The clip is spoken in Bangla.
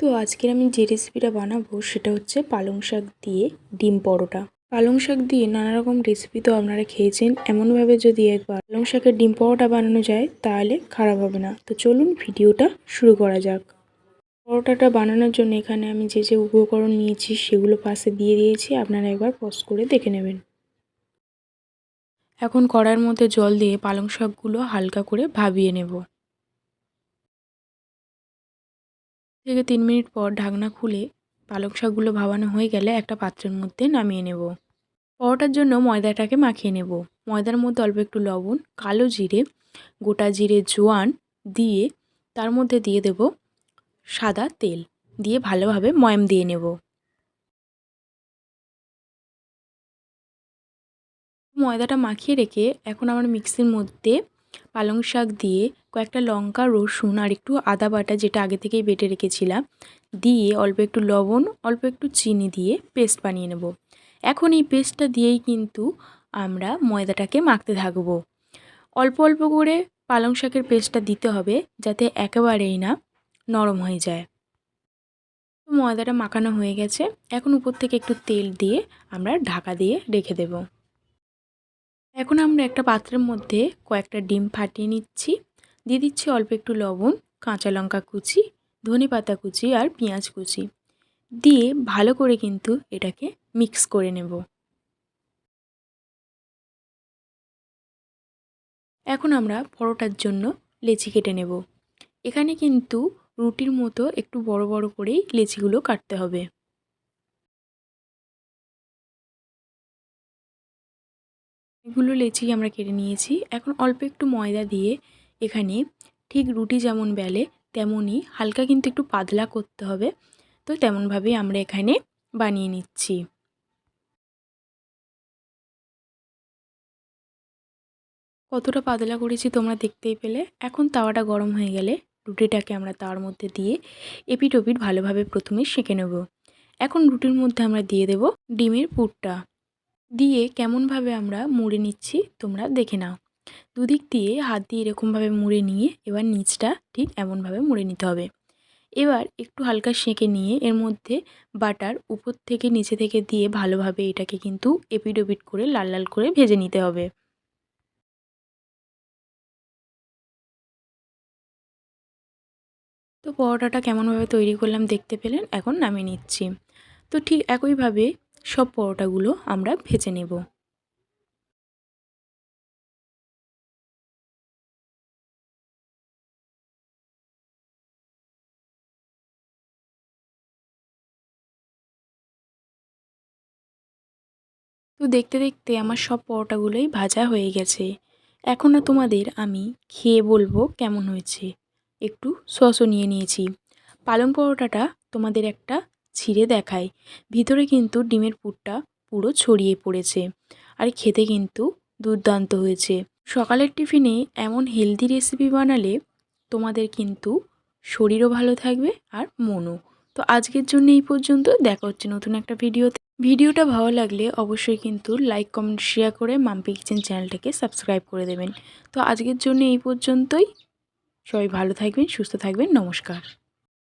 তো আজকের আমি যে রেসিপিটা বানাবো সেটা হচ্ছে পালং শাক দিয়ে ডিম পরোটা। পালং শাক দিয়ে নানা রকম রেসিপি তো আপনারা খেয়েছেন। এমনভাবে যদি একবার পালং শাকের ডিম পরোটা বানানো যায়, তাহলে খারাপ হবে না। তো চলুন ভিডিওটা শুরু করা যাক। পরোটাটা বানানোর জন্য এখানে আমি যে যে উপকরণ নিয়েছি, সেগুলো পাশে দিয়ে দিয়েছি। আপনারা একবার পজ করে দেখে নেবেন। এখন কড়াইয়ের মধ্যে জল দিয়ে পালং শাকগুলো হালকা করে ভাবিয়ে নেব। থেকে তিন মিনিট পর ঢাকনা খুলে পালং শাকগুলো ভাবানো হয়ে গেলে একটা পাত্রের মধ্যে নামিয়ে নেব। পরোটার জন্য ময়দাটাকে মাখিয়ে নেব। ময়দার মধ্যে অল্প একটু লবণ, কালো জিরে, গোটা জিরে জোয়ান দিয়ে তার মধ্যে দিয়ে দেব সাদা তেল। দিয়ে ভালোভাবে ময়াম দিয়ে নেব। ময়দাটা মাখিয়ে রেখে এখন আমার মিক্সির মধ্যে পালং শাক দিয়ে কয়েকটা লঙ্কা, রসুন আর একটু আদা বাটা যেটা আগে থেকেই বেটে রেখেছিলাম, দিয়ে অল্প একটু লবণ, অল্প একটু চিনি দিয়ে পেস্ট বানিয়ে নেব। এখন এই পেস্টটা দিয়েই কিন্তু আমরা ময়দাটাকে মাখতে থাকব। অল্প অল্প করে পালং শাকের পেস্টটা দিতে হবে যাতে একেবারেই না নরম হয়ে যায়। ময়দাটা মাখানো হয়ে গেছে। এখন উপর থেকে একটু তেল দিয়ে আমরা ঢাকা দিয়ে রেখে দেব। এখন আমরা একটা পাত্রের মধ্যে কয়েকটা ডিম ফাটিয়ে নিচ্ছি। দিয়ে দিচ্ছি অল্প একটু লবণ, কাঁচা লঙ্কা কুচি, ধনে পাতা কুচি আর পেঁয়াজ কুচি। দিয়ে ভালো করে কিন্তু এটাকে মিক্স করে নেব। এখন আমরা পরোটার জন্য লেচি কেটে নেব। এখানে কিন্তু রুটির মতো একটু বড় বড় করেই লেচিগুলো কাটতে হবে। এগুলো লেচি আমরা কেটে নিয়েছি। এখন অল্প একটু ময়দা দিয়ে এখানে ঠিক রুটি যেমন বেলে, তেমনই হালকা কিন্তু একটু পাতলা করতে হবে। তো তেমনভাবেই আমরা এখানে বানিয়ে নিচ্ছি। কতটা পাতলা করেছি তোমরা দেখতেই পেলে। এখন তাওয়াটা গরম হয়ে গেলে রুটিটাকে আমরা তার মধ্যে দিয়ে এপিট ওপিট ভালোভাবে প্রথমে সেঁকে নেব। এখন রুটির মধ্যে আমরা দিয়ে দেব ডিমের পুরটা। দিয়ে কেমনভাবে আমরা মুড়ে নিচ্ছি, তোমরা দেখে নাও। দুদিক দিয়ে হাত দিয়ে এরকমভাবে মুড়ে নিয়ে এবার নিচটা ঠিক এমনভাবে মুড়ে নিতে হবে। এবার একটু হালকা সেঁকে নিয়ে এর মধ্যে বাটার উপর থেকে নিচে থেকে দিয়ে ভালোভাবে এটাকে কিন্তু এপিড ওপিড করে লাল লাল করে ভেজে নিতে হবে। তো পরোটাটা কেমনভাবে তৈরি করলাম দেখতে পেলেন, এখন নামিয়ে নিচ্ছি। তো ঠিক একইভাবে সব পরোটাগুলো আমরা ভেজে নেব। তো দেখতে দেখতে আমার সব পরোটাগুলোই ভাজা হয়ে গেছে। এখন তোমাদের আমি খেয়ে বলব কেমন হয়েছে। একটু সসও নিয়ে নিয়েছি। পালং পরোটাটা তোমাদের একটা ছিঁড়ে দেখায়। ভিতরে কিন্তু ডিমের পুরটা পুরো ছড়িয়ে পড়েছে আর খেতে কিন্তু দুর্দান্ত হয়েছে। সকালের টিফিনে এমন হেলদি রেসিপি বানালে তোমাদের কিন্তু শরীরও ভালো থাকবে আর মনও। তো আজকের জন্য এই পর্যন্ত। দেখা হচ্ছে নতুন একটা ভিডিওতে। ভিডিওটা ভালো লাগলে অবশ্যই কিন্তু লাইক কমেন্ট শেয়ার করে মাম্পি কিচেন চ্যানেলটাকে সাবস্ক্রাইব করে দেবেন। তো আজকের জন্য এই পর্যন্তই। সবাই ভালো থাকবেন, সুস্থ থাকবেন। নমস্কার।